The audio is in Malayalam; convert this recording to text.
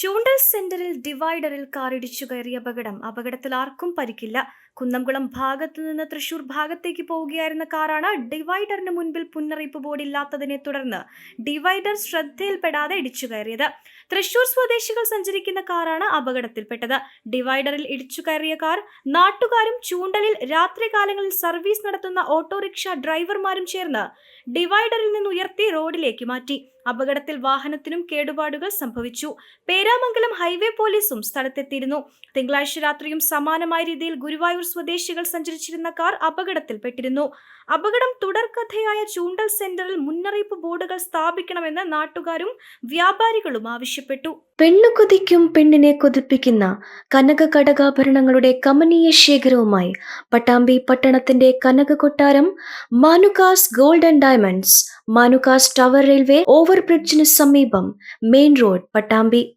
ചൂണ്ടൽ സെന്ററിൽ ഡിവൈഡറിൽ കാറിടിച്ചു കയറിയ അപകടം. അപകടത്തിൽ ആർക്കും പരിക്കില്ല. കുന്നംകുളം ഭാഗത്തു നിന്ന് തൃശൂർ ഭാഗത്തേക്ക് പോവുകയായിരുന്ന കാറാണ് ഡിവൈഡറിന് മുൻപിൽ മുന്നറിയിപ്പ് ബോർഡ് ഇല്ലാത്തതിനെ തുടർന്ന് ഡിവൈഡർ ശ്രദ്ധയിൽപ്പെടാതെ ഇടിച്ചു കയറിയത്. തൃശൂർ സ്വദേശികൾ സഞ്ചരിക്കുന്ന കാറാണ് അപകടത്തിൽപ്പെട്ടത്. ഡിവൈഡറിൽ ഇടിച്ചു കയറിയ കാർ നാട്ടുകാരും ചൂണ്ടലിൽ രാത്രികാലങ്ങളിൽ സർവീസ് നടത്തുന്ന ഓട്ടോറിക്ഷ ഡ്രൈവർമാരും ചേർന്ന് ഡിവൈഡറിൽ നിന്ന് ഉയർത്തി റോഡിലേക്ക് മാറ്റി. അപകടത്തിൽ വാഹനത്തിനും കേടുപാടുകൾ സംഭവിച്ചു. പേരാമംഗലം ഹൈവേ പോലീസും സ്ഥലത്തെത്തിയിരുന്നു. തിങ്കളാഴ്ച രാത്രിയും സമാനമായ രീതിയിൽ ഗുരുവായൂർ സ്വദേശികൾ സഞ്ചരിച്ചിരുന്ന കാർ അപകടത്തിൽപ്പെട്ടിരുന്നു. അപകടം തുടർക്കഥയായ ചൂണ്ടൽ സെന്ററിൽ മുന്നറിയിപ്പ് ബോർഡുകൾ സ്ഥാപിക്കണമെന്ന് നാട്ടുകാരും വ്യാപാരികളും ആവശ്യപ്പെട്ടു. പെണ്ണു കൊതിക്കും പെണ്ണിനെ കൊതിപ്പിക്കുന്ന കനക കടകാഭരണങ്ങളുടെ കമനീയ ശേഖരവുമായി പട്ടാമ്പി പട്ടണത്തിന്റെ കനക കൊട്ടാരം Manukas gold and diamonds Manukas tower railway ഓവർബ്രിഡ്ജിന് സമീപം മെയിൻ റോഡ് പട്ടാമ്പി.